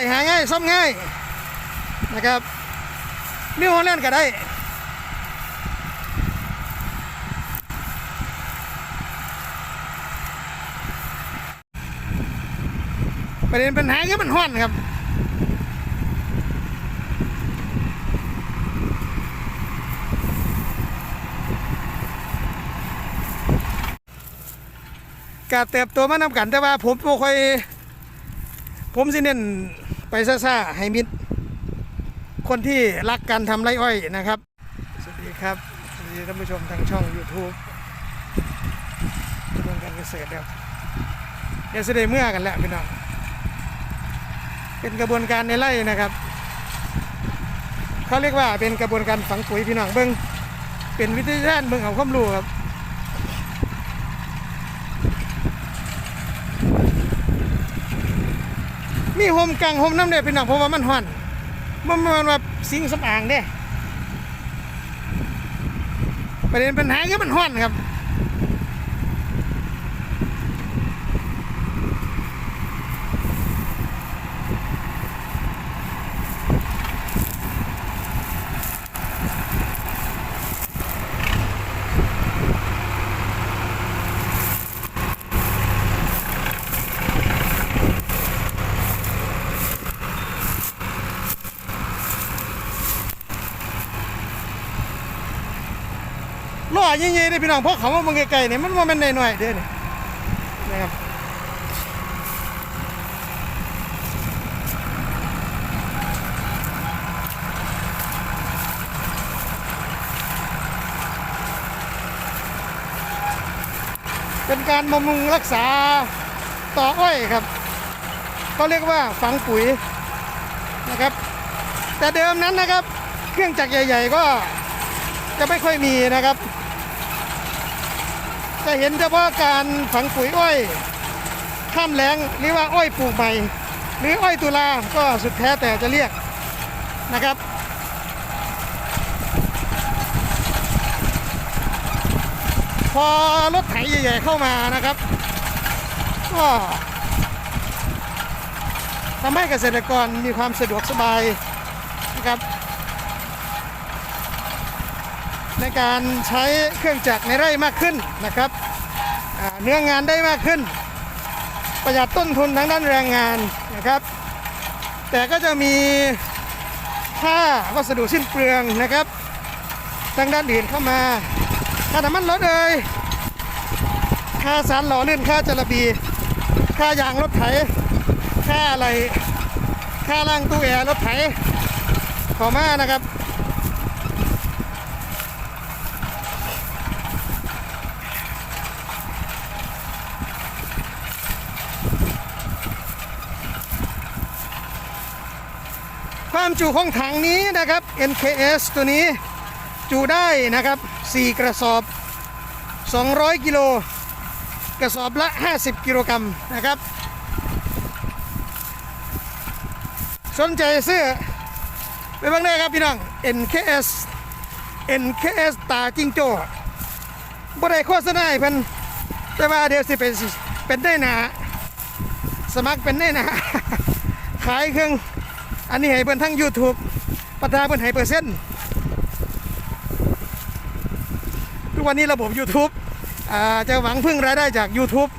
ไปหาง่ายซ่อมง่ายนะครับนิวฮอลแลนด์ก็ได้ประเด็นปัญหาคือมันห้อนครับกาเติบโตมานำกันแต่ว่าผมบ่ค่อยผมสิเน้น ไปซ่าๆให้มิตรคนที่รักการทำไรอ้อยนะครับ สวัสดีครับ สวัสดีท่านผู้ชมทางช่อง YouTube เรื่องการเกษตรครับเดี๋ยวจะได้เมื่อกันแล้วพี่น้อง เป็นกระบวนการในไร่นะครับ เขาเรียกว่าเป็นกระบวนการฝังปุ๋ยพี่น้องเบิ้งเป็นวิทยาการเบิ้งเอาความรู้ครับ มีโฮมกลางโฮมน้ำเด้พี่น้องเพราะว่ามันห่อนมันมันว่าสิงสำอางเด้ประเด็นปัญหาคือมันห่อนครับ ล่อเงี้ๆเลยพี่น้องเพราะเขาว่ามันไกลๆเนี่ยมันว่ามันหน่อยๆเด้อนี่นะครับเป็นการบำรุงรักษาต่ออ้อยครับเขาเรียกว่าฝังปุ๋ยนะครับ แต่เดิมนั้นนะครับ เครื่องจักรใหญ่ ๆ ก็จะไม่ค่อยมีนะครับ จะเห็นเฉพาะการฝังปุ๋ยอ้อยข้ามแล้งหรือว่าอ้อยปลูกใหม่ หรืออ้อยตุลาก็สุดแท้แต่จะเรียกนะครับพอรถไถใหญ่ๆเข้ามานะครับ ก็ทำให้เกษตรกรมีความสะดวกสบายนะครับ ในการใช้เครื่องจักรในไร่มากขึ้นนะครับเนื้องานได้มากขึ้น ประหยัดต้นทุนทางด้านแรงงานนะครับ แต่ก็จะมีค่าวัสดุสิ้นเปลืองนะครับทางด้านอื่นเข้ามาค่าน้ำมันรถเอ่ยค่าสารหล่อลื่นค่าจระบีค่ายางรถไถค่าอะไรค่าล่างตู้แอร์รถไถขอมานะครับ ความจุของถังนี้นะครับ NKS ตัวนี้จุได้นะครับ 4 กระสอบ 200 กิโล กระสอบละ 50 กิโลกรัมนะครับ สนใจซื้อไปบ้างได้ครับพี่น้อง NKS NKS ตาจิงโจ้บ่ได้โฆษณาให้เพิ่นแต่ว่าเดี๋ยวสิเป็นเป็นได้หนา สมัครเป็นได้หนา ขายเครื่อง อันนี้ให้เพิ่นทั้ง YouTube ประธานเพิ่นให้เปอร์เซ็นต์ทุกวันนี้ระบบ YouTube อ่าจะหวังพึ่งรายได้จาก YouTube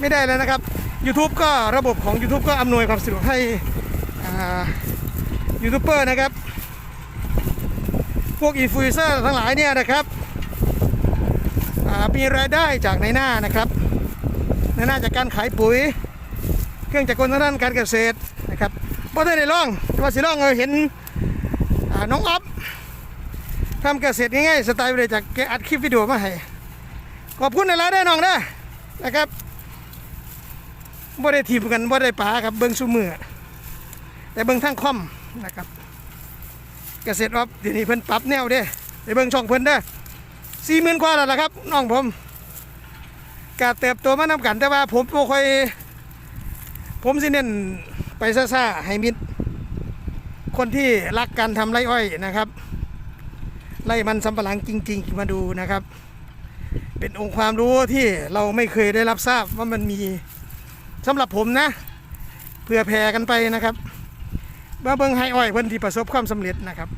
ไม่ได้แล้วนะครับ YouTube ก็ระบบของ YouTube ก็อำนวยความสะดวกให้ยูทูบเบอร์นะครับ พวกอินฟลูเอนเซอร์ทั้งหลายเนี่ยนะครับมีรายได้จากในหน้านะครับ ในหน้าจากการขายปุ๋ย เครื่องจักรกลทางด้านการเกษตร บ่ได้ในร่องแต่ว่าสิร่องเออเห็นน้องอ๊อฟทำเกษตรง่ายๆสไตล์ไปเลยจากแกอัดคลิปวิดีโอมาให้ขอบคุณในร้านได้น้องนะนะครับบ่ได้ทีมกันบ่ได้ป๋าครับเบิ้งซูมือแต่เบิ้งทั้งคอมนะครับเกษตรออฟเดี๋ยวนี้เพิ่นปรับแนวเด้ไปเบิ้งช่องเพิ่นเด้อสี่หมื่นกว่าแล้วล่ะครับน้องผมกาเติบโตมานำกันแต่ว่าผมบ่ค่อยผมสิเน้น ไปซ่าๆให้มิตรคนที่รักการทำไรอ้อยนะครับ ไรมันสำปะหลังจริง ๆ มาดูนะครับ เป็นองค์ความรู้ที่เราไม่เคยได้รับทราบว่ามันมีสำหรับผมนะเผื่อแผ่กันไปนะครับมาเบิ่งให้อ้อยเพิ่นที่ประสบความสำเร็จนะครับ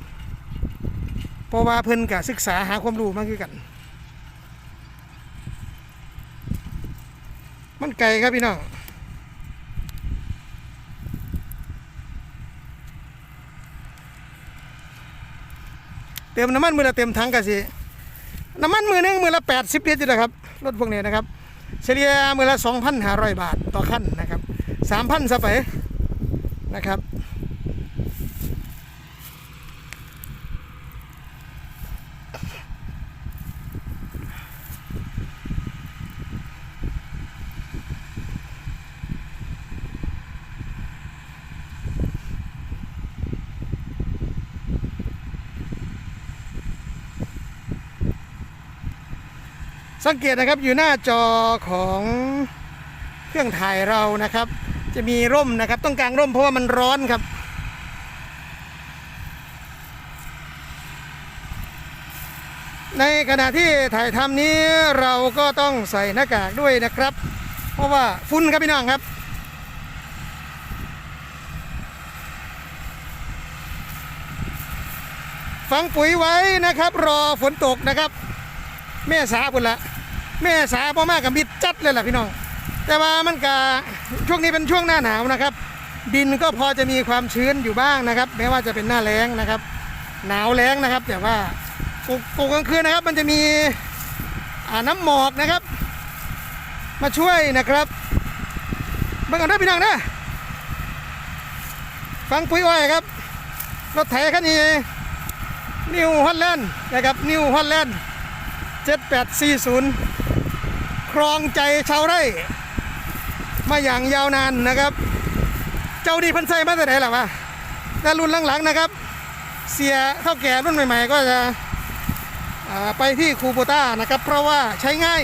เพราะว่าเพิ่นก็ศึกษาหาความรู้มาคือกัน มันไก่ครับพี่น้อง เติมน้ำมันมือละเต็มถังกันสิน้ำมันมือหนึงมือละ80ลิตรนะครับรถพวกนี้นะครับ เฉลี่ยมือละ2,500บาทต่อขั้นนะครับ3,000ซะไปนะครับ สังเกตนะครับอยู่หน้าจอของเครื่องถ่ายเรานะครับ จะมีร่มนะครับ ต้องกางร่มเพราะว่ามันร้อนครับ ในขณะที่ถ่ายทำนี้เราก็ต้องใส่หน้ากากด้วยนะครับ เพราะว่าฝุ่นครับพี่น้องครับฟังปุ๋ยไว้นะครับ รอฝนตกนะครับ แม่สาพุ่นละ แม่สาพ่อมากกับมิดจัดเลยล่ะพี่น้อง แต่ว่ามันก็ช่วงนี้เป็นช่วงหน้าหนาวนะครับ ดินก็พอจะมีความชื้นอยู่บ้างนะครับ แม้ว่าจะเป็นหน้าแล้งนะครับ หนาวแล้งนะครับ แต่ว่าปลูกปลูกกลางคืนนะครับ มันจะมีน้ำหมอกนะครับ มาช่วยนะครับมาก่อนนะพี่น้องนะฟังปุ๋ยอ้อยครับรถไถคันนี้นิวฮอลแลนด์นะครับนิวฮอลแลนด์ 7840 ครองใจชาวไร่ มาอย่างยาวนานนะครับ เจ้าดีพันไซมาแต่ไหนล่ะวะแต่รุ่นหลังๆนะครับ เสียเท่าแก่รุ่นใหม่ ๆ ก็จะไปที่คูโบต้านะครับ เพราะว่าใช้ง่าย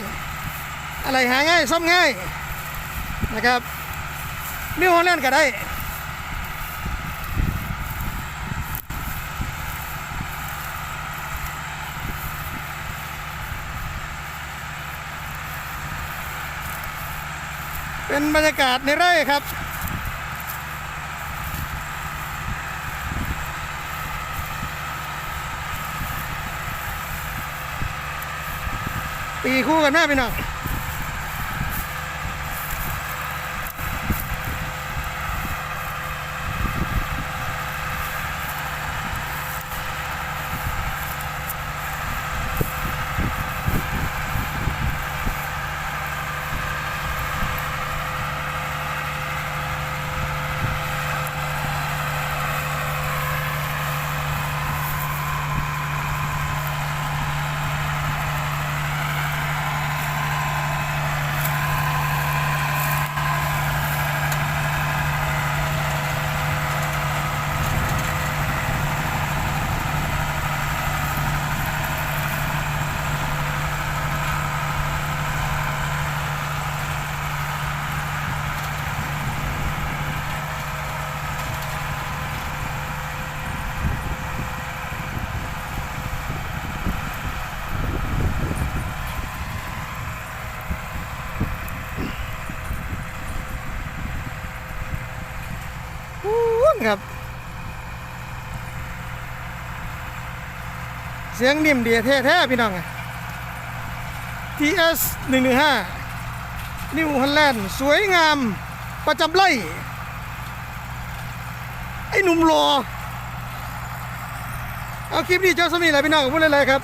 อะไรหาง่ายซ่อมง่ายนะครับนิวฮอลแลนด์ก็ได้ เป็นบรรยากาศในไร่ครับ ตีคู่กันแม่พี่น้องอู้น ครับ เสียงนิ่มดีแท้ๆพี่น้อง TS 115 นิวฮอลแลนด์สวยงามประจำไล่ไอ้หนุ่มรอ เอาคลิปนี้เจ้าสมีแหละพี่น้องพูดเลยๆครับ